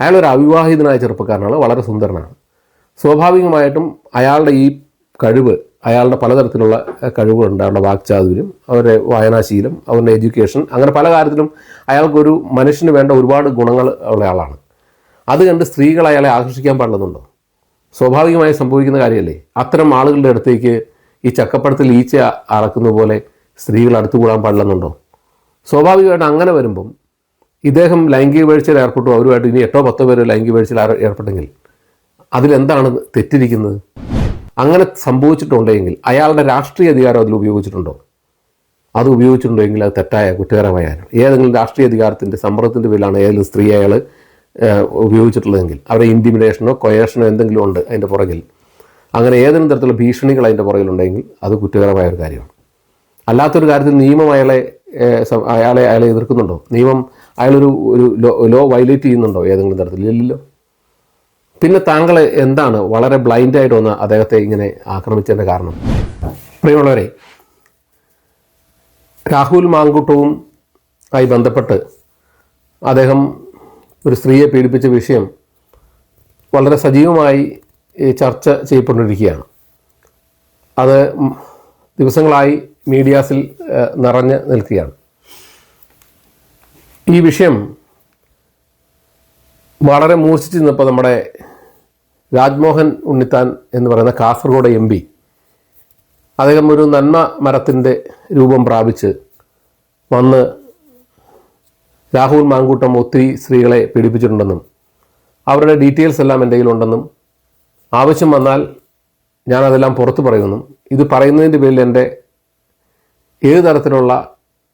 അയാൾ ഒരു അവിവാഹിതനായ ചെറുപ്പക്കാരനാണ് വളരെ സുന്ദരനാണ്. സ്വാഭാവികമായിട്ടും അയാളുടെ ഈ കഴിവ് അയാളുടെ പലതരത്തിലുള്ള കഴിവുകളുണ്ട്. അയാളുടെ വാക്ചാതുര്യം അവരുടെ വായനാശീലം അവരുടെ എഡ്യൂക്കേഷൻ അങ്ങനെ പല കാര്യത്തിലും അയാൾക്കൊരു മനുഷ്യന് വേണ്ട ഒരുപാട് ഗുണങ്ങൾ ഉള്ള ആളാണ്. അത് കണ്ട് സ്ത്രീകൾ അയാളെ ആകർഷിക്കാൻ പാടുന്നുണ്ടോ സ്വാഭാവികമായി സംഭവിക്കുന്ന കാര്യമല്ലേ? അത്തരം ആളുകളുടെ അടുത്തേക്ക് ഈ ചക്കപ്പടത്തിൽ ഈച്ച അറക്കുന്ന പോലെ സ്ത്രീകൾ അടുത്തുകൂടാൻ പാടില്ലെന്നുണ്ടോ? സ്വാഭാവികമായിട്ട് അങ്ങനെ വരുമ്പം ഇദ്ദേഹം ലൈംഗിക വീഴ്ചയിൽ ഏർപ്പെട്ടു. അവരുമായിട്ട് ഇനി എട്ടോ പത്തോ പേര് ലൈംഗിക വീഴ്ചയിൽ ഏർ- ഏർപ്പെട്ടെങ്കിൽ അതിലെന്താണ് തെറ്റിരിക്കുന്നത്? അങ്ങനെ സംഭവിച്ചിട്ടുണ്ടെങ്കിൽ അയാളുടെ രാഷ്ട്രീയ അധികാരം അതിൽ ഉപയോഗിച്ചിട്ടുണ്ടോ? അത് ഉപയോഗിച്ചിട്ടുണ്ടെങ്കിൽ അത് തെറ്റായ കുറ്റകരമായ ഏതെങ്കിലും രാഷ്ട്രീയ അധികാരത്തിന്റെ സമ്മർദ്ദത്തിന്റെ പേരിലാണ് ഏതെങ്കിലും സ്ത്രീ അയാൾ ഉപയോഗിച്ചിട്ടുള്ളതെങ്കിൽ. അവരെ ഇന്റിമിനേഷനോ കൊയേഷനോ എന്തെങ്കിലും ഉണ്ട് അതിന്റെ പുറകിൽ. അങ്ങനെ ഏതെങ്കിലും തരത്തിലുള്ള ഭീഷണികൾ അതിന്റെ പുറകിലുണ്ടെങ്കിൽ അത് കുറ്റകരമായ ഒരു കാര്യമാണ്. അല്ലാത്തൊരു കാര്യത്തിൽ നിയമം അയാളെ അയാളെ അയാളെ എതിർക്കുന്നുണ്ടോ? നിയമം അയാളൊരു ഒരു ലോ ലോ വയലേറ്റ് ചെയ്യുന്നുണ്ടോ ഏതെങ്കിലും തരത്തിൽ ഇല്ലല്ലോ. പിന്നെ താങ്കൾ എന്താണ് വളരെ ബ്ലൈൻഡായിട്ട് വന്ന് അദ്ദേഹത്തെ ഇങ്ങനെ ആക്രമിച്ചതിന്റെ കാരണം? പ്രിയമുള്ളവരെ രാഹുൽ മാങ്കുട്ടവും ആയി ബന്ധപ്പെട്ട് അദ്ദേഹം ഒരു സ്ത്രീയെ പീഡിപ്പിച്ച വിഷയം വളരെ സജീവമായി ചർച്ച ചെയ്യപ്പെട്ടിരിക്കുകയാണ്. അത് ദിവസങ്ങളായി മീഡിയാസിൽ നിറഞ്ഞ് നിൽക്കുകയാണ്. ഈ വിഷയം വളരെ മൂർച്ഛിച്ച് നിന്നപ്പോൾ നമ്മുടെ രാജ്മോഹൻ ഉണ്ണിത്താൻ എന്ന് പറയുന്ന കാസർഗോഡ് എം പി അദ്ദേഹം ഒരു നന്മ മരത്തിന്റെ രൂപം പ്രാപിച്ച് വന്ന് രാഹുൽ മാങ്കൂട്ടം ഒത്തിരി സ്ത്രീകളെ പീഡിപ്പിച്ചിട്ടുണ്ടെന്നും അവരുടെ ഡീറ്റെയിൽസ് എല്ലാം എന്റെ കയ്യിലുണ്ടെന്നും ആവശ്യം വന്നാൽ ഞാനതെല്ലാം പുറത്തു പറയുമെന്നും ഇത് പറയുന്നതിന്റെ പേരിൽ എന്റെ ഏത് തരത്തിലുള്ള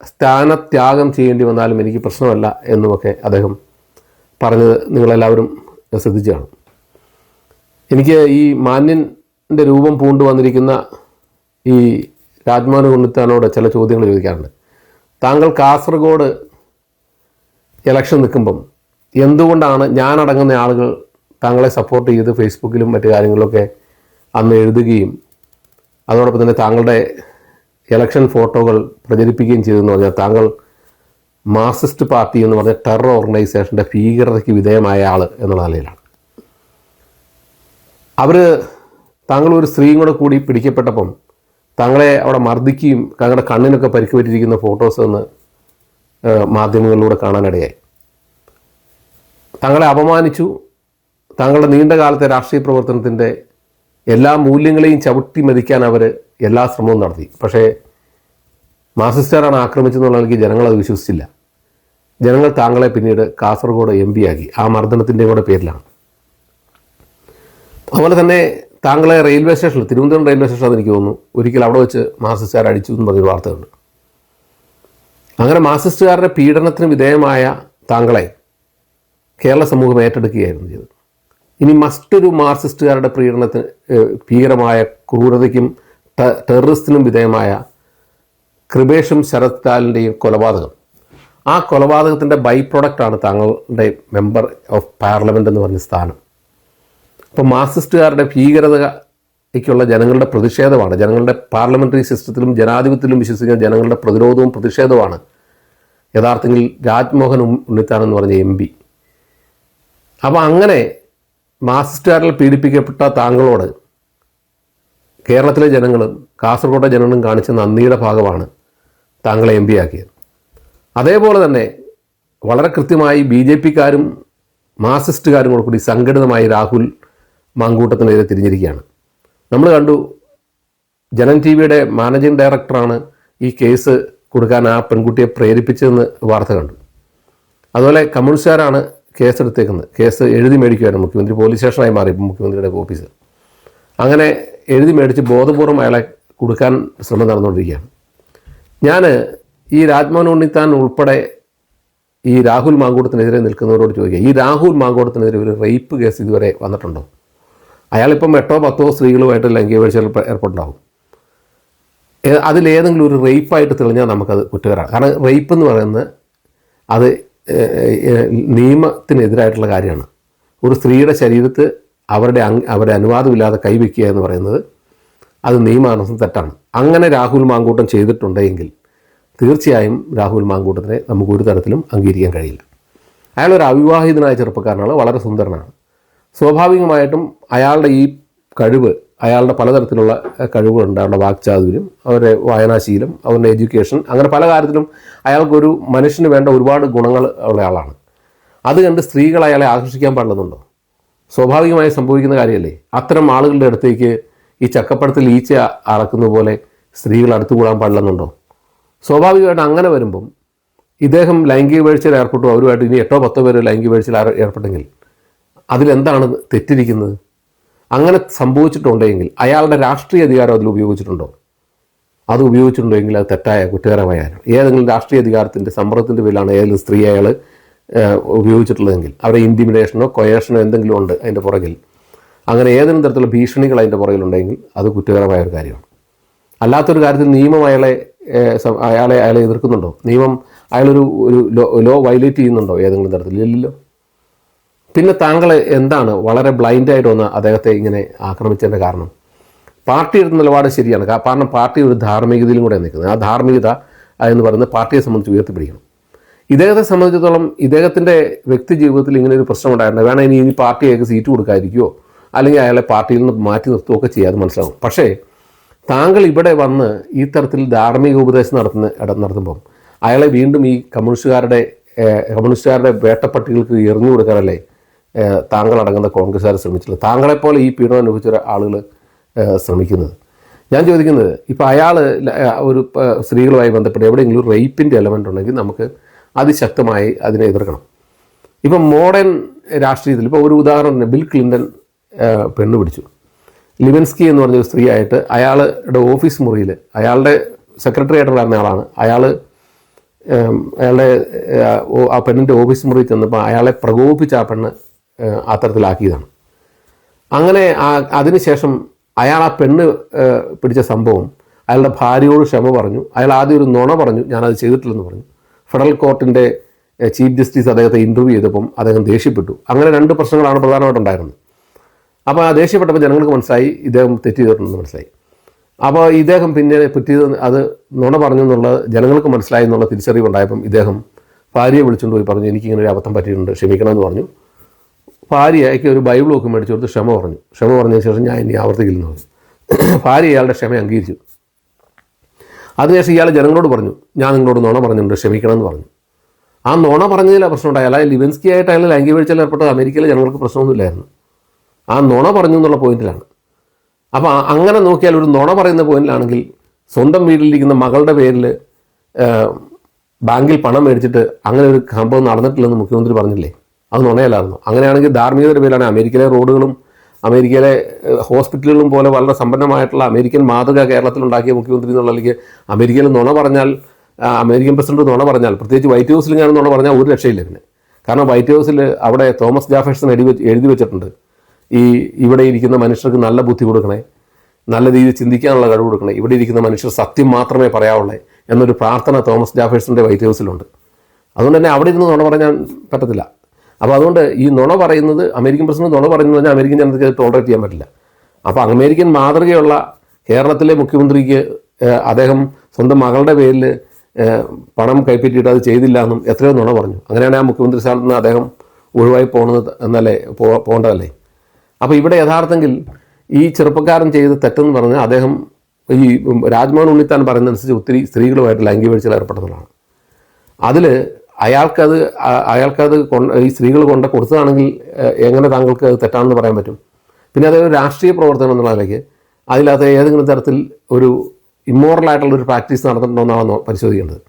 സ്ഥാനത്യാഗം ചെയ്യേണ്ടി വന്നാലും എനിക്ക് പ്രശ്നമല്ല എന്നുമൊക്കെ അദ്ദേഹം പറഞ്ഞത് നിങ്ങളെല്ലാവരും ശ്രദ്ധിച്ചു കാണും എനിക്ക് ഈ മാന്യന്റെ രൂപം പൂണ്ടു വന്നിരിക്കുന്ന ഈ രാജ്മോഹൻ ഉണ്ണിത്താനോട് ചില ചോദ്യങ്ങൾ ചോദിക്കാറുണ്ട്. താങ്കൾ കാസർഗോഡ് ഇലക്ഷൻ നിൽക്കുമ്പം എന്തുകൊണ്ടാണ് ഞാനടങ്ങുന്ന ആളുകൾ താങ്കളെ സപ്പോർട്ട് ചെയ്ത് ഫേസ്ബുക്കിലും മറ്റു കാര്യങ്ങളിലൊക്കെ അന്ന് എഴുതുകയും അതോടൊപ്പം തന്നെ താങ്കളുടെ ഇലക്ഷൻ ഫോട്ടോകൾ പ്രചരിപ്പിക്കുകയും ചെയ്തെന്ന് പറഞ്ഞാൽ താങ്കൾ മാർക്സിസ്റ്റ് പാർട്ടി എന്ന് പറഞ്ഞ ടെറർ ഓർഗനൈസേഷന്റെ ഭീകരതയ്ക്ക് വിധേയമായ ആൾ എന്നുള്ള നിലയിലാണ്. അവർ താങ്കൾ ഒരു സ്ത്രീയും കൂടെ കൂടി പിടിക്കപ്പെട്ടപ്പം താങ്കളെ അവിടെ മർദ്ദിക്കുകയും താങ്കളുടെ കണ്ണിനൊക്കെ പരിക്ക് പറ്റിയിരിക്കുന്ന ഫോട്ടോസ് എന്ന് മാധ്യമങ്ങളിലൂടെ കാണാനിടയായി. താങ്കളെ അപമാനിച്ചു. താങ്കളുടെ നീണ്ട കാലത്തെ രാഷ്ട്രീയ പ്രവർത്തനത്തിന്റെ എല്ലാ മൂല്യങ്ങളെയും ചവിട്ടി മതിക്കാൻ അവർ എല്ലാ ശ്രമവും നടത്തി. പക്ഷേ മാർസിസ്റ്റുകാരാണ് ആക്രമിച്ചെന്നുള്ള നിലയ്ക്ക് ജനങ്ങൾ അത് വിശ്വസിച്ചില്ല. ജനങ്ങൾ താങ്കളെ പിന്നീട് കാസർഗോഡ് എം പി ആക്കി. ആ മർദ്ദനത്തിന്റെ കൂടെ പേരിലാണ്. അതുപോലെ തന്നെ താങ്കളെ റെയിൽവേ സ്റ്റേഷനിൽ തിരുവനന്തപുരം റെയിൽവേ സ്റ്റേഷൻ എനിക്ക് തോന്നുന്നു. ഒരിക്കൽ അവിടെ വെച്ച് മാർസിസ്റ്റുകാർ അടിച്ചു എന്ന് പറഞ്ഞൊരു വാർത്തയുണ്ട്. അങ്ങനെ മാർസിസ്റ്റുകാരുടെ പീഡനത്തിന് വിധേയമായ താങ്കളെ കേരള സമൂഹം ഏറ്റെടുക്കുകയായിരുന്നു ചെയ്തത്. ഇനി മറ്റൊരു മാർസിസ്റ്റുകാരുടെ പീഡനത്തിന് ഭീകരമായ ക്രൂരതയ്ക്കും ടെററിസ്റ്റിനും വിധേയമായ കൃപേഷും ശരത് ലാലിന്റെയും കൊലപാതകം. ആ കൊലപാതകത്തിന്റെ ബൈ പ്രൊഡക്റ്റാണ് താങ്കളുടെ മെമ്പർ ഓഫ് പാർലമെന്റ് എന്ന് പറഞ്ഞ സ്ഥാനം. അപ്പോൾ മാർസിസ്റ്റുകാരുടെ ഭീകരതയ്ക്കുള്ള ജനങ്ങളുടെ പ്രതിഷേധമാണ്. ജനങ്ങളുടെ പാർലമെന്ററി സിസ്റ്റത്തിലും ജനാധിപത്യത്തിലും വിശ്വസിക്കുന്ന ജനങ്ങളുടെ പ്രതിരോധവും പ്രതിഷേധവുമാണ് യഥാർത്ഥത്തിൽ രാജ്മോഹൻ ഉണ്ണിത്താൻ എന്ന് പറഞ്ഞ എം പി. അപ്പോൾ അങ്ങനെ മാർസിസ്റ്റുകാരിൽ പീഡിപ്പിക്കപ്പെട്ട താങ്കളോട് കേരളത്തിലെ ജനങ്ങളും കാസർഗോഡ് ജനങ്ങളും കാണിച്ച നന്ദിയുടെ ഭാഗമാണ് താങ്കളെ എം പി ആക്കിയത്. അതേപോലെ തന്നെ വളരെ കൃത്യമായി ബി ജെ പിക്കാരും മാർസിസ്റ്റുകാരും കൂടെ കൂടി സംഘടിതമായി രാഹുൽ മാങ്കൂട്ടത്തിനെതിരെ തിരിഞ്ഞിരിക്കുകയാണ്. നമ്മൾ കണ്ടു ജനൻ ടി വിയുടെ മാനേജിംഗ് ഡയറക്ടറാണ് ഈ കേസ് കൊടുക്കാൻ ആ പെൺകുട്ടിയെ പ്രേരിപ്പിച്ചതെന്ന് വാർത്ത കണ്ടു. അതുപോലെ കമ്മ്യൂണിസ്റ്റുകാരാണ് കേസെടുത്തേക്കുന്നത്. കേസ് എഴുതി മേടിക്കുകയാണ് മുഖ്യമന്ത്രി പോലീസ് സ്റ്റേഷനായി മാറി മുഖ്യമന്ത്രിയുടെ ഓഫീസ് അങ്ങനെ എഴുതി മേടിച്ച് ബോധപൂർവം അയാളെ കൊടുക്കാൻ ശ്രമം നടന്നുകൊണ്ടിരിക്കുകയാണ്. ഞാൻ ഈ രാജ്മോഹൻ ഉണ്ണിത്താൻ ഉൾപ്പെടെ ഈ രാഹുൽ മാങ്കൂടത്തിനെതിരെ നിൽക്കുന്നവരോട് ചോദിക്കുക ഈ രാഹുൽ മാങ്കൂടത്തിനെതിരെ ഒരു റേപ്പ് കേസ് ഇതുവരെ വന്നിട്ടുണ്ടോ? അയാളിപ്പം എട്ടോ പത്തോ സ്ത്രീകളുമായിട്ട് ലൈംഗിക വീഴ്ചയിൽ ഏർപ്പെട്ടുണ്ടാവും ഏ- അതിലേതെങ്കിലും ഒരു റേപ്പായിട്ട് തെളിഞ്ഞാൽ നമുക്കത് കുറ്റകരമാണ്. കാരണം റേപ്പ് എന്ന് പറയുന്നത് അത് നിയമത്തിനെതിരായിട്ടുള്ള കാര്യമാണ്. ഒരു സ്ത്രീയുടെ ശരീരത്ത് അവരുടെ അവരുടെ അനുവാദമില്ലാതെ കൈവയ്ക്കുക എന്ന് പറയുന്നത് അത് നിയമാനുസൃതം തെറ്റാണ്. അങ്ങനെ രാഹുൽ മാങ്കൂട്ടം ചെയ്തിട്ടുണ്ടെങ്കിൽ തീർച്ചയായും രാഹുൽ മാങ്കൂട്ടത്തിനെ നമുക്ക് ഒരു തരത്തിലും അംഗീകരിക്കാൻ കഴിയില്ല. അയാൾ ഒരു അവിവാഹിതനായ ചെറുപ്പക്കാരനാണ് വളരെ സുന്ദരനാണ്. സ്വാഭാവികമായിട്ടും അയാളുടെ ഈ കഴിവ് അയാളുടെ പലതരത്തിലുള്ള കഴിവുകളുണ്ട്. അയാളുടെ വാക്ചാതുര്യം അവരുടെ വായനാശീലം അവരുടെ എഡ്യൂക്കേഷൻ അങ്ങനെ പല കാര്യത്തിലും അയാൾക്കൊരു മനുഷ്യന് വേണ്ട ഒരുപാട് ഗുണങ്ങൾ ഉള്ള ആളാണ്. അത് കണ്ട് സ്ത്രീകൾ അയാളെ ആകർഷിക്കാൻ പാടുന്നുണ്ടോ സ്വാഭാവികമായി സംഭവിക്കുന്ന കാര്യമല്ലേ? അത്തരം ആളുകളുടെ അടുത്തേക്ക് ഈ ചക്കപ്പടത്തിൽ ഈച്ച അറക്കുന്ന പോലെ സ്ത്രീകൾ അടുത്തുകൂടാൻ പാടില്ലെന്നുണ്ടോ? സ്വാഭാവികമായിട്ട് അങ്ങനെ വരുമ്പം ഇദ്ദേഹം ലൈംഗിക വീഴ്ചയിൽ ഏർപ്പെട്ടു. അവരുമായിട്ട് ഇനി എട്ടോ പത്തോ പേര് ലൈംഗിക വീഴ്ചയിൽ ഏർ- ഏർപ്പെട്ടെങ്കിൽ അതിലെന്താണ് തെറ്റിരിക്കുന്നത്? അങ്ങനെ സംഭവിച്ചിട്ടുണ്ടെങ്കിൽ അയാളുടെ രാഷ്ട്രീയ അധികാരം അതിൽ ഉപയോഗിച്ചിട്ടുണ്ടോ? അത് ഉപയോഗിച്ചിട്ടുണ്ടെങ്കിൽ അത് തെറ്റായ കുറ്റകരമായാലും ഏതെങ്കിലും രാഷ്ട്രീയ അധികാരത്തിന്റെ സമ്മർദ്ദത്തിന്റെ പേരിലാണ് ഏതെങ്കിലും സ്ത്രീ അയാൾ ഉപയോഗിച്ചിട്ടുള്ളതെങ്കിൽ. അവരുടെ ഇന്റിമിഡേഷനോ കൊയേഷനോ എന്തെങ്കിലും ഉണ്ട് അതിന്റെ പുറകിൽ. അങ്ങനെ ഏതെങ്കിലും തരത്തിലുള്ള ഭീഷണികൾ അതിന്റെ പുറകിലുണ്ടെങ്കിൽ അത് കുറ്റകരമായ ഒരു കാര്യമാണ്. അല്ലാത്തൊരു കാര്യത്തിൽ നിയമം അയാളെ അയാളെ അയാളെ എതിർക്കുന്നുണ്ടോ? നിയമം അയാളൊരു ഒരു ലോ- വയലേറ്റ് ചെയ്യുന്നുണ്ടോ ഏതെങ്കിലും തരത്തിൽ ഇല്ലല്ലോ. പിന്നെ താങ്കൾ എന്താണ് വളരെ ബ്ലൈൻഡായിട്ട് വന്ന് അദ്ദേഹത്തെ ഇങ്ങനെ ആക്രമിച്ചതിന്റെ കാരണം? പാർട്ടി നിലപാട് ശരിയാണ്. കാരണം പാർട്ടി ഒരു ധാർമ്മികതയിലും കൂടെ നിൽക്കുന്നത് ആ ധാർമ്മികത എന്ന് പറയുന്നത് പാർട്ടിയെ സംബന്ധിച്ച് ഉയർത്തിപ്പിടിക്കണം. ഇദ്ദേഹത്തെ സംബന്ധിച്ചിടത്തോളം ഇദ്ദേഹത്തിന്റെ വ്യക്തി ജീവിതത്തിൽ ഇങ്ങനെ ഒരു പ്രശ്നം ഉണ്ടായിരുന്നു വേണം ഇനി ഇനി പാർട്ടിയൊക്കെ സീറ്റ് കൊടുക്കാതിരിക്കുമോ അല്ലെങ്കിൽ അയാളെ പാർട്ടിയിൽ നിന്ന് മാറ്റി നിർത്തുകയൊക്കെ ചെയ്യാതെ മനസ്സിലാവും. പക്ഷേ താങ്കൾ ഇവിടെ വന്ന് ഈ തരത്തിൽ ധാർമ്മിക ഉപദേശം നടത്തുന്ന നടത്തുമ്പം അയാളെ വീണ്ടും ഈ കമ്മ്യൂണിസ്റ്റുകാരുടെ കമ്മ്യൂണിസ്റ്റുകാരുടെ വേട്ടപ്പട്ടികൾക്ക് എറിഞ്ഞു കൊടുക്കാനല്ലേ താങ്കൾ അടങ്ങുന്ന കോൺഗ്രസ്സുകാർ ശ്രമിച്ചില്ല താങ്കളെപ്പോലെ ഈ പീഡനം അനുഭവിച്ച ആളുകൾ ശ്രമിക്കുന്നത്. ഞാൻ ചോദിക്കുന്നത് ഇപ്പോൾ അയാൾ ഒരു സ്ത്രീകളുമായി ബന്ധപ്പെട്ട് എവിടെയെങ്കിലും റേപ്പിന്റെ എലമെന്റ് ഉണ്ടെങ്കിൽ നമുക്ക് അതിശക്തമായി അതിനെ എതിർക്കണം. ഇപ്പം മോഡേൺ രാഷ്ട്രീയത്തിൽ ഇപ്പോൾ ഒരു ഉദാഹരണത്തിന് ബിൽ ക്ലിന്റൺ പെണ്ണ് പിടിച്ചു. ലിവൻസ്കി എന്ന് പറഞ്ഞ ഒരു സ്ത്രീയായിട്ട് അയാളുടെ ഓഫീസ് മുറിയിൽ അയാളുടെ സെക്രട്ടറി ആയിട്ടുണ്ടായിരുന്ന ആളാണ് അയാൾ അയാളുടെ ആ പെണ്ണിന്റെ ഓഫീസ് മുറിയിൽ ചെന്നപ്പോൾ അയാളെ പ്രകോപിപ്പിച്ച ആ പെണ്ണ് അത്തരത്തിലാക്കിയതാണ്. അങ്ങനെ അതിനുശേഷം അയാൾ ആ പെണ്ണ് പിടിച്ച സംഭവം അയാളുടെ ഭാര്യയോട് ക്ഷമ പറഞ്ഞു. അയാൾ ആദ്യം ഒരു നുണ പറഞ്ഞു ഞാനത് ചെയ്തിട്ടില്ലെന്ന് പറഞ്ഞു. ഫെഡറൽ കോർട്ടിന്റെ ചീഫ് ജസ്റ്റിസ് അദ്ദേഹത്തെ ഇന്റർവ്യൂ ചെയ്തപ്പം അദ്ദേഹം ദേഷ്യപ്പെട്ടു. അങ്ങനെ രണ്ട് പ്രശ്നങ്ങളാണ് പ്രധാനമായിട്ടുണ്ടായിരുന്നത്. അപ്പോൾ ആ ദേഷ്യപ്പെട്ടപ്പോൾ ജനങ്ങൾക്ക് മനസ്സിലായി ഇദ്ദേഹം തെറ്റ് ചെയ്തിട്ടുണ്ടെന്ന് മനസ്സിലായി. അപ്പോൾ ഇദ്ദേഹം പിന്നെ പറ്റിയത് അത് നുണ എന്നുള്ളത് ജനങ്ങൾക്ക് മനസ്സിലായി എന്നുള്ള തിരിച്ചറിവുണ്ടായപ്പം ഇദ്ദേഹം ഭാര്യയെ വിളിച്ചുകൊണ്ട് പോയി പറഞ്ഞു എനിക്കിങ്ങനെ ഒരു അബദ്ധം പറ്റിയിട്ടുണ്ട് ക്ഷമിക്കണമെന്ന് പറഞ്ഞു. ഭാര്യയ്ക്ക് ഒരു ബൈബിളൊക്കെ മേടിച്ചു കൊടുത്ത് ക്ഷമ പറഞ്ഞു. ക്ഷമ പറഞ്ഞതിന് ശേഷം ഞാൻ ഇനി ആവർത്തിക്കില്ലെന്ന് പറഞ്ഞു. ഭാര്യ ഇയാളുടെ ക്ഷമ അംഗീകരിച്ചു. അതിനുശേഷം ഇയാൾ ജനങ്ങളോട് പറഞ്ഞു. ഞാൻ നിങ്ങളോട് നോണ പറഞ്ഞിട്ടുണ്ട് ക്ഷമിക്കണമെന്ന് പറഞ്ഞു. ആ നോണ പറഞ്ഞതിലാണ് പ്രശ്നം ഉണ്ടായി അല്ലാതെ ലിവൻസ്കി ആയിട്ട് അയാൾ ലൈംഗിക വീഴ്ചയിൽ അമേരിക്കയിലെ ജനങ്ങൾക്ക് പ്രശ്നമൊന്നുമില്ലായിരുന്നു. ആ നോണ പറഞ്ഞു എന്നുള്ള പോയിന്റിലാണ്. അപ്പോൾ അങ്ങനെ നോക്കിയാൽ ഒരു നോണ പറയുന്ന പോയിന്റിലാണെങ്കിൽ സ്വന്തം വീട്ടിലിരിക്കുന്ന മകളുടെ പേരിൽ ബാങ്കിൽ പണം മേടിച്ചിട്ട് അങ്ങനെ ഒരു സംഭവം നടന്നിട്ടില്ലെന്ന് മുഖ്യമന്ത്രി പറഞ്ഞില്ലേ? അത് നുണയല്ലായിരുന്നു? അങ്ങനെയാണെങ്കിൽ ധാർമ്മികതയുടെ പേരിലാണ് അമേരിക്കയിലെ റോഡുകളും അമേരിക്കയിലെ ഹോസ്പിറ്റലുകളും പോലെ വളരെ സമ്പന്നമായിട്ടുള്ള അമേരിക്കൻ മാതൃക കേരളത്തിൽ ഉണ്ടാക്കിയ മുഖ്യമന്ത്രി എന്നുള്ള അല്ലെങ്കിൽ അമേരിക്കയിൽ നുണ പറഞ്ഞാൽ അമേരിക്കൻ പ്രസിഡന്റ് നുണ പറഞ്ഞാൽ പ്രത്യേകിച്ച് വൈറ്റ് ഹൗസിൽ ഞാൻ നുണ പറഞ്ഞാൽ ഒരു രക്ഷയില്ല പിന്നെ കാരണം വൈറ്റ് ഹൗസിൽ അവിടെ തോമസ് ജാഫേഴ്സൺ എഴുതി എഴുതി വെച്ചിട്ടുണ്ട്. ഈ ഇവിടെ ഇരിക്കുന്ന മനുഷ്യർക്ക് നല്ല ബുദ്ധി കൊടുക്കണേ നല്ല രീതിയിൽ ചിന്തിക്കാനുള്ള കഴിവ് കൊടുക്കണേ ഇവിടെ ഇരിക്കുന്ന മനുഷ്യർ സത്യം മാത്രമേ പറയാവുള്ളേ എന്നൊരു പ്രാർത്ഥന തോമസ് ജാഫേഴ്സിന്റെ വൈറ്റ് ഹൗസിലുണ്ട്. അതുകൊണ്ട് തന്നെ അവിടെ ഇരുന്ന് നുണ പറയാൻ പറ്റത്തില്ല. അപ്പോൾ അതുകൊണ്ട് ഈ നുണ പറയുന്നത് അമേരിക്കൻ പ്രസിഡന്റ് നുണ പറയുന്നത് തന്നെ അമേരിക്കൻ ജനതയ്ക്ക് ടോളറേറ്റ് ചെയ്യാൻ പറ്റില്ല. അപ്പോൾ അമേരിക്കൻ മാതൃകയുള്ള കേരളത്തിലെ മുഖ്യമന്ത്രിക്ക് അദ്ദേഹം സ്വന്തം മകളുടെ പേരിൽ പണം കൈപ്പറ്റിയിട്ട് അത് ചെയ്തില്ല എന്നും എത്രയോ നുണ പറഞ്ഞു. അങ്ങനെയാണ് ആ മുഖ്യമന്ത്രി സ്ഥാനത്ത് നിന്ന് അദ്ദേഹം ഒഴിവായി പോകുന്നത് എന്നല്ലേ പോകേണ്ടതല്ലേ? അപ്പോൾ ഇവിടെ യഥാർത്ഥത്തിൽ ഈ ചെറുപ്പക്കാരൻ ചെയ്ത തെറ്റെന്ന് പറഞ്ഞാൽ അദ്ദേഹം ഈ രാജ്മോഹൻ ഉണ്ണിത്താൻ പറയുന്നതനുസരിച്ച് ഒത്തിരി സ്ത്രീകളുമായിട്ട് ലൈംഗിക വീഴ്ചയിൽ ഏർപ്പെടുന്നതാണ് അതിൽ അയാൾക്കത് അയാൾക്കത് ഈ സ്ത്രീകൾ കൊണ്ട് കൊടുത്തതാണെങ്കിൽ എങ്ങനെ താങ്കൾക്ക് അത് തെറ്റാണെന്ന് പറയാൻ പറ്റും? പിന്നെ അതൊരു രാഷ്ട്രീയ പ്രവർത്തനം എന്നുള്ള നിലയ്ക്ക് അതിനകത്ത് ഏതെങ്കിലും തരത്തിൽ ഒരു ഇമ്മോറൽ ആയിട്ടുള്ള ഒരു പ്രാക്ടീസ് നടന്നിട്ടുണ്ടോ എന്നാണ് പരിശോധിക്കേണ്ടത്.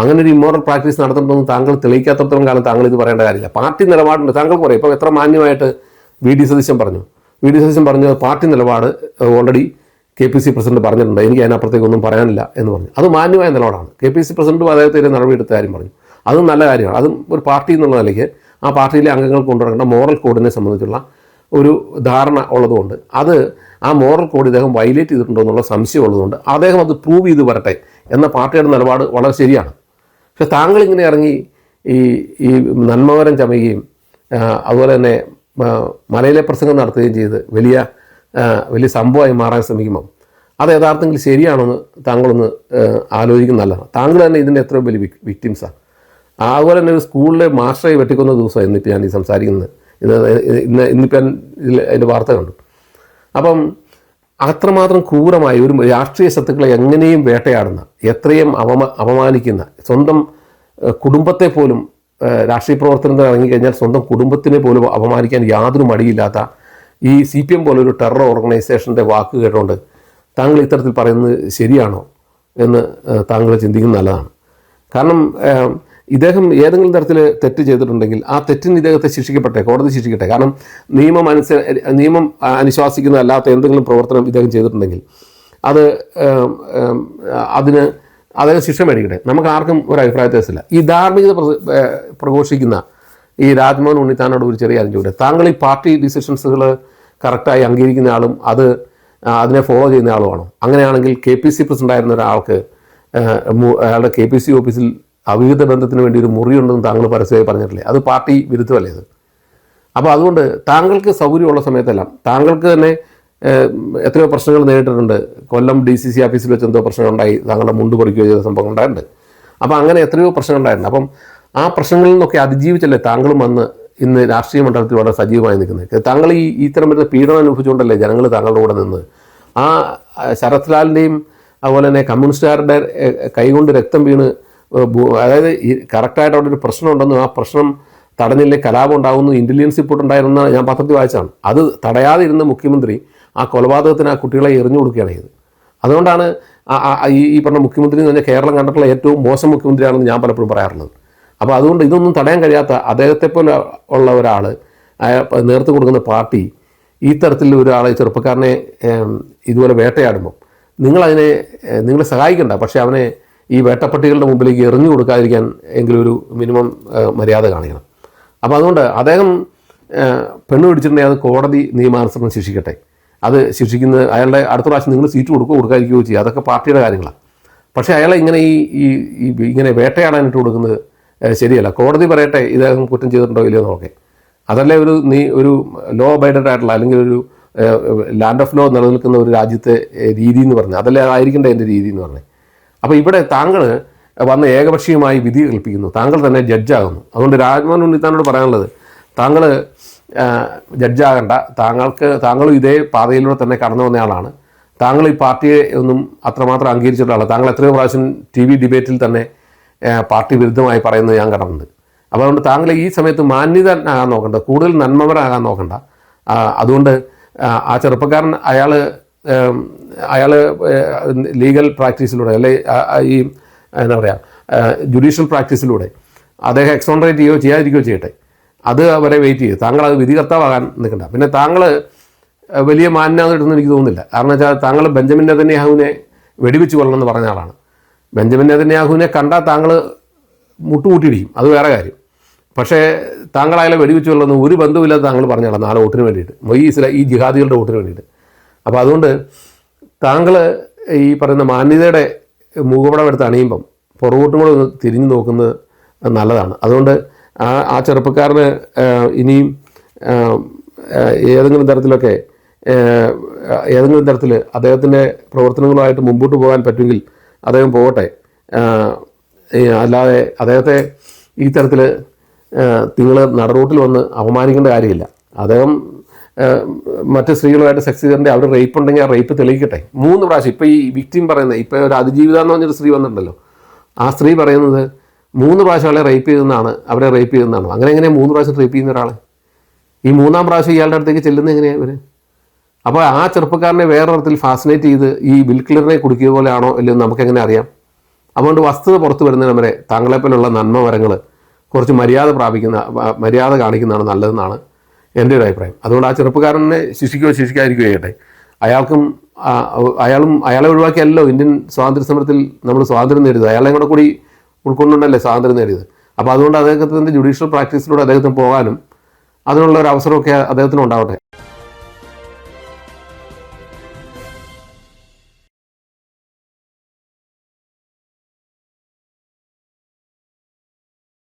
അങ്ങനെ ഒരു ഇമ്മോറൽ പ്രാക്ടീസ് നടന്നിട്ടുണ്ടെന്ന് താങ്കൾ തെളിയിക്കാത്തത്തോളം കാലം താങ്കൾ ഇത് പറയേണ്ട കാര്യമില്ല. പാർട്ടി നിലപാടുണ്ട്. താങ്കൾ പറയും. ഇപ്പോൾ എത്ര മാന്യമായിട്ട് വി ഡി സതീശൻ പറഞ്ഞു. വി ഡി സതീശൻ പറഞ്ഞു പാർട്ടി നിലപാട് already K P C president പറഞ്ഞിട്ടുണ്ട്. എനിക്ക് അതിനപ്പുറത്തേക്ക് ഒന്നും പറയാനില്ല എന്ന് പറഞ്ഞു. അത് മാന്യമായ നിലപാടാണ്. കെ പി സി പ്രസിഡന്റും അദ്ദേഹത്തിന് നടപടിയെടുത്ത കാര്യം പറഞ്ഞു. അതും നല്ല കാര്യമാണ്. അതും ഒരു പാർട്ടി എന്നുള്ള നിലയ്ക്ക് ആ പാർട്ടിയിലെ അംഗങ്ങൾ കൊണ്ടുവരേണ്ട മോറൽ കോഡിനെ സംബന്ധിച്ചുള്ള ഒരു ധാരണ ഉള്ളതുകൊണ്ട് അത് ആ മോറൽ കോഡ് ഇദ്ദേഹം വയലേറ്റ് ചെയ്തിട്ടുണ്ടോ എന്നുള്ള സംശയം ഉള്ളതുകൊണ്ട് അദ്ദേഹം അത് പ്രൂവ് ചെയ്ത് വരട്ടെ എന്ന പാർട്ടിയുടെ നിലപാട് വളരെ ശരിയാണ്. പക്ഷെ താങ്കൾ ഇങ്ങനെ ഇറങ്ങി ഈ ഈ നന്മകരം ചമയുകയും അതുപോലെ തന്നെ മലയിലെ പ്രസംഗം നടത്തുകയും ചെയ്ത് വലിയ വലിയ സംഭവമായി മാറാൻ ശ്രമിക്കുമ്പം അത് യഥാർത്ഥത്തിൽ ശരിയാണെന്ന് താങ്കളൊന്ന് ആലോചിക്കുന്നതല്ല താങ്കൾ തന്നെ ഇതിന്റെ എത്രയോ വലിയ വിക്ടിംസാണ് അതുപോലെ തന്നെ ഒരു സ്കൂളിലെ മാസ്റ്ററെ വെട്ടിക്കൊന്ന ദിവസമാണ് ഇന്നിപ്പോൾ ഞാൻ ഈ സംസാരിക്കുന്നത്. ഇത് ഇന്ന് ഇന്നിപ്പോൾ ഞാൻ അതിന്റെ വാർത്ത കണ്ടു. അപ്പം അത്രമാത്രം ക്രൂരമായി ഒരു രാഷ്ട്രീയ ശത്രുക്കളെ എങ്ങനെയും വേട്ടയാടുന്ന എത്രയും അവമ അപമാനിക്കുന്ന സ്വന്തം കുടുംബത്തെ പോലും രാഷ്ട്രീയ പ്രവർത്തനത്തിൽ ഇറങ്ങിക്കഴിഞ്ഞാൽ സ്വന്തം കുടുംബത്തിനെ പോലും അപമാനിക്കാൻ യാതൊരു മടിയില്ലാത്ത ഈ സി പി എം പോലൊരു ടെറർ ഓർഗനൈസേഷന്റെ വാക്ക് കേട്ടുകൊണ്ട് താങ്കൾ ഇത്തരത്തിൽ പറയുന്നത് ശരിയാണോ എന്ന് താങ്കൾ ചിന്തിക്കുന്നത് നല്ലതാണ്. കാരണം ഇദ്ദേഹം ഏതെങ്കിലും തരത്തിൽ തെറ്റ് ചെയ്തിട്ടുണ്ടെങ്കിൽ ആ തെറ്റിന് ഇദ്ദേഹത്തെ ശിക്ഷിക്കപ്പെട്ടെ കോടതി ശിക്ഷിക്കട്ടെ. കാരണം നിയമം അനുസ നിയമം അനുശാസിക്കുന്ന അല്ലാത്ത എന്തെങ്കിലും പ്രവർത്തനം ഇദ്ദേഹം ചെയ്തിട്ടുണ്ടെങ്കിൽ അത് അതിന് അദ്ദേഹം ശിക്ഷ മേടിക്കട്ടെ. നമുക്ക് ആർക്കും ഒരു അഭിപ്രായ വ്യത്യാസമില്ല. ഈ ധാർമ്മികത പ്രഘോഷിക്കുന്ന ഈ രാജ്മോഹൻ ഉണ്ണിത്താനോട് ഒരു ചെറിയ അറിഞ്ഞു താങ്കൾ ഈ പാർട്ടി ഡിസിഷൻസുകൾ കറക്റ്റായി അംഗീകരിക്കുന്ന ആളും അത് അതിനെ ഫോളോ ചെയ്യുന്ന ആളുമാണോ? അങ്ങനെയാണെങ്കിൽ കെ പി സി പ്രസിഡന്റ് ആയിരുന്ന ഒരാൾക്ക് അയാളുടെ കെ പി സി ഓഫീസിൽ അവിഹിത ബന്ധത്തിന് വേണ്ടി ഒരു മുറിയുണ്ടെന്ന് താങ്കൾ പരസ്യമായി പറഞ്ഞിട്ടില്ലേ? അത് പാർട്ടി വിരുദ്ധമല്ലേ അത്? അപ്പോൾ അതുകൊണ്ട് താങ്കൾക്ക് സൗകര്യമുള്ള സമയത്തെല്ലാം താങ്കൾക്ക് തന്നെ എത്രയോ പ്രശ്നങ്ങൾ നേരിട്ടിട്ടുണ്ട്. കൊല്ലം ഡി സി സി ഓഫീസിൽ വെച്ച് എന്തോ പ്രശ്നമുണ്ടായി താങ്കളുടെ മുണ്ട് പറിക്കുകയോ ചെയ്ത സംഭവം ഉണ്ടായിട്ടുണ്ട്. അപ്പോൾ അങ്ങനെ എത്രയോ പ്രശ്നങ്ങൾ ഉണ്ടായിട്ടുണ്ട് അപ്പം ആ പ്രശ്നങ്ങളിൽ നിന്നൊക്കെ അതിജീവിച്ചല്ലേ താങ്കളും വന്ന് ഇന്ന് രാഷ്ട്രീയ മണ്ഡലത്തിൽ വളരെ സജീവമായി നിൽക്കുന്നത്? താങ്കൾ ഈ ഇത്തരം വരുന്ന പീഡനം അനുഭവിച്ചുകൊണ്ടല്ലേ ജനങ്ങൾ താങ്കളുടെ കൂടെ നിന്ന്? ആ ശരത്ലാലിന്റെയും ശരത് ലാലിന്റെയും അതുപോലെ തന്നെ കമ്മ്യൂണിസ്റ്റുകാരുടെ കൈകൊണ്ട് രക്തം വീണ് അതായത് ഈ കറക്റ്റായിട്ട് അവിടെ ഒരു പ്രശ്നം ഉണ്ടെന്നും ആ പ്രശ്നം തടഞ്ഞില്ലേ കലാപം ഉണ്ടാകുന്നു ഇന്റലിജൻസ് റിപ്പോർട്ട് ഉണ്ടായിരുന്ന ഞാൻ പത്രത്തിൽ വായിച്ചതാണ്. അത് തടയാതെ ഇരുന്ന മുഖ്യമന്ത്രി ആ കൊലപാതകത്തിന് ആ കുട്ടികളെ എറിഞ്ഞു കൊടുക്കുകയാണ് ചെയ്തത്. അതുകൊണ്ടാണ് ഈ പറഞ്ഞ മുഖ്യമന്ത്രി എന്ന് പറഞ്ഞാൽ കേരളം കണ്ടിട്ടുള്ള ഏറ്റവും മോശം മുഖ്യമന്ത്രിയാണെന്ന് ഞാൻ പലപ്പോഴും പറയാറുള്ളത്. അപ്പോൾ അതുകൊണ്ട് ഇതൊന്നും തടയാൻ കഴിയാത്ത അദ്ദേഹത്തെ പോലെ ഉള്ള ഒരാൾ നേതൃത്വം കൊടുക്കുന്ന പാർട്ടി ഈ തരത്തിൽ ഒരാളെ ചെറുപ്പക്കാരനെ ഇതുപോലെ വേട്ടയാടുമ്പോൾ നിങ്ങളതിനെ നിങ്ങളെ സഹായിക്കണ്ട പക്ഷേ അവനെ ഈ വേട്ടപ്പട്ടികളുടെ മുമ്പിലേക്ക് എറിഞ്ഞു കൊടുക്കാതിരിക്കാൻ എങ്കിലും ഒരു മിനിമം മര്യാദ കാണിക്കണം. അപ്പോൾ അതുകൊണ്ട് അദ്ദേഹം പെണ്ണ് പിടിച്ചിട്ടുണ്ടെങ്കിൽ അത് കോടതി നിയമാനുസരണം ശിക്ഷിക്കട്ടെ. അത് ശിക്ഷിക്കുന്നത് അയാളുടെ അടുത്ത പ്രാവശ്യം നിങ്ങൾ സീറ്റ് കൊടുക്കുകയോ കൊടുക്കാതിരിക്കുകയോ ചെയ്യുക. അതൊക്കെ പാർട്ടിയുടെ കാര്യങ്ങളാണ്. പക്ഷേ അയാളെ ഇങ്ങനെ ഈ ഈ ഇങ്ങനെ വേട്ടയാടാനിട്ട് കൊടുക്കുന്നത് ശരിയല്ല. കോടതി പറയട്ടെ ഇദ്ദേഹം കുറ്റം ചെയ്തിട്ടുണ്ടോ ഇല്ലയോ നോക്കെ. അതല്ലേ ഒരു നീ ഒരു ലോ അബൈഡഡ് ആയിട്ടുള്ള അല്ലെങ്കിൽ ഒരു ലാൻഡ് ഓഫ് ലോ നിലനിൽക്കുന്ന ഒരു രാജ്യത്തെ രീതി എന്ന് പറഞ്ഞാൽ അതല്ലേ അതായിരിക്കേണ്ട എന്റെ രീതി എന്ന് പറഞ്ഞത് അപ്പോൾ ഇവിടെ താങ്കൾ വന്ന് ഏകപക്ഷീയമായി വിധി കൽപ്പിക്കുന്നു. താങ്കൾ തന്നെ ജഡ്ജാകുന്നു. അതുകൊണ്ട് രാജ്മോഹൻ ഉണ്ണിത്താനോട് പറയാനുള്ളത് താങ്കൾ ജഡ്ജാകണ്ട. താങ്കൾക്ക് താങ്കളും ഇതേ പാതയിലൂടെ തന്നെ കടന്നു വന്നയാളാണ് താങ്കൾ ഈ പാർട്ടിയെ ഒന്നും അത്രമാത്രം അംഗീകരിച്ചിട്ടുള്ള താങ്കൾ എത്രയോ പ്രാവശ്യം ടി വി ഡിബേറ്റിൽ തന്നെ പാർട്ടി വിരുദ്ധമായി പറയുന്നത് ഞാൻ കണ്ടിട്ടുണ്ട്. അപ്പോൾ അതുകൊണ്ട് താങ്കൾ ഈ സമയത്ത് മാന്യത മാന്യതനാകാൻ നോക്കണ്ട കൂടുതൽ നന്മവരാകാൻ നോക്കണ്ട. അതുകൊണ്ട് ആ ചെറുപ്പക്കാരൻ അയാൾ അയാൾ ലീഗൽ പ്രാക്ടീസിലൂടെ അല്ലെ ഈ എന്താ പറയുക ജുഡീഷ്യൽ പ്രാക്ടീസിലൂടെ അദ്ദേഹം എക്സോണറേറ്റ് ചെയ്യുകയോ ചെയ്യാതിരിക്കുകയോ ചെയ്യട്ടെ. അത് വരെ വെയിറ്റ് ചെയ്യും. താങ്കൾ അത് വിധികർത്താവാകാൻ നിൽക്കണ്ട. പിന്നെ താങ്കൾ വലിയ മാന്യമായിട്ടൊന്നും എനിക്ക് തോന്നുന്നില്ല. കാരണം വെച്ചാൽ താങ്കൾ ബെഞ്ചമിൻ നെതന്യാഹുവിനെ വെടിവെച്ച് കൊള്ളണമെന്ന് പറഞ്ഞ ആളാണ്. ബെഞ്ചമിൻ നെതന്യാഹുവിനെ കണ്ടാൽ താങ്കൾ മുട്ടുകൂട്ടിയിടിക്കും. അത് വേറെ കാര്യം. പക്ഷേ താങ്കൾ അയാളെ വെടിവെച്ച് കൊള്ളുന്ന ഒരു ബന്ധവുമില്ലാതെ താങ്കൾ പറഞ്ഞാണ് നാളെ വോട്ടിന് വേണ്ടിയിട്ട്. ഈ ഈ ജിഹാദികളുടെ വോട്ടിന് വേണ്ടിയിട്ട്. അപ്പോൾ അതുകൊണ്ട് താങ്കൾ ഈ പറയുന്ന മാന്യതയുടെ മുഖപടം എടുത്ത് അണിയുമ്പം പുറകോട്ടും കൂടെ ഒന്ന് തിരിഞ്ഞു നോക്കുന്നത് നല്ലതാണ്. അതുകൊണ്ട് ആ ആ ചെറുപ്പക്കാരന് ഇനിയും ഏതെങ്കിലും തരത്തിലൊക്കെ ഏതെങ്കിലും തരത്തിൽ അദ്ദേഹത്തിന്റെ പ്രവർത്തനങ്ങളുമായിട്ട് മുമ്പോട്ട് പോകാൻ പറ്റുമെങ്കിൽ അദ്ദേഹം പോകട്ടെ. അല്ലാതെ അദ്ദേഹത്തെ ഈ തരത്തിൽ നിങ്ങൾ നടറൂട്ടിൽ വന്ന് അപമാനിക്കേണ്ട കാര്യമില്ല. അദ്ദേഹം മറ്റ് സ്ത്രീകളുമായിട്ട് സെക്സ് ചെയ്തിട്ടുണ്ട് അവിടെ റേപ്പ് ഉണ്ടെങ്കിൽ ആ റേപ്പ് തെളിയിക്കട്ടെ. മൂന്ന് പ്രാവശ്യം. ഇപ്പോൾ ഈ വിക്ടിം പറയുന്നത് ഇപ്പോൾ ഒരു അതിജീവിത എന്ന് പറഞ്ഞൊരു സ്ത്രീ വന്നിട്ടുണ്ടല്ലോ. ആ സ്ത്രീ പറയുന്നത് മൂന്ന് പ്രാവശ്യം അവളെ റേപ്പ് ചെയ്തെന്നാണ് അവരെ റേപ്പ് ചെയ്തെന്നാണ് അങ്ങനെ എങ്ങനെ മൂന്ന് പ്രാവശ്യം റേപ്പ് ചെയ്യുന്ന ഒരാൾ ഈ മൂന്നാം പ്രാവശ്യം ഇയാളുടെ അടുത്തേക്ക് ചെല്ലുന്നത് എങ്ങനെയാണ് ഇവർ അപ്പോൾ ആ ചെറുപ്പക്കാരനെ വേറെ തരത്തിൽ ഫാസിനേറ്റ് ചെയ്ത് ഈ ബിൽക്ലിയറിനെ കുടിക്കുക പോലെയാണോ ഇല്ലെന്ന് നമുക്കെങ്ങനെ അറിയാം? അതുകൊണ്ട് വസ്തുത പുറത്തു വരുന്നതിന് വരെ താങ്കളെപ്പോലുള്ള നന്മ വരങ്ങൾ കുറച്ച് മര്യാദ പ്രാപിക്കുന്ന മര്യാദ കാണിക്കുന്നതാണ് നല്ലതെന്നാണ് എന്റെ ഒരു അഭിപ്രായം. അതുകൊണ്ട് ആ ചെറുപ്പക്കാരനെ ശിക്ഷിക്കുകയോ ശിക്ഷിക്കാതിരിക്കുകയോ ചെയ്യട്ടെ. അയാൾക്കും അയാളും അയാളെ ഒഴിവാക്കിയല്ലോ ഇന്ത്യൻ സ്വാതന്ത്ര്യ സമരത്തിൽ നമ്മൾ സ്വാതന്ത്ര്യം നേടിയത്. അയാളെ കൂടെ കൂടി ഉൾക്കൊണ്ടുകൊണ്ടല്ലേ സ്വാതന്ത്ര്യം നേടിയത്. അപ്പോൾ അതുകൊണ്ട് അദ്ദേഹത്തിന്റെ ജുഡീഷ്യൽ പ്രാക്ടീസിലൂടെ അദ്ദേഹത്തിന് പോകാനും അതിനുള്ള ഒരു അവസരമൊക്കെ അദ്ദേഹത്തിന് ഉണ്ടാവട്ടെ.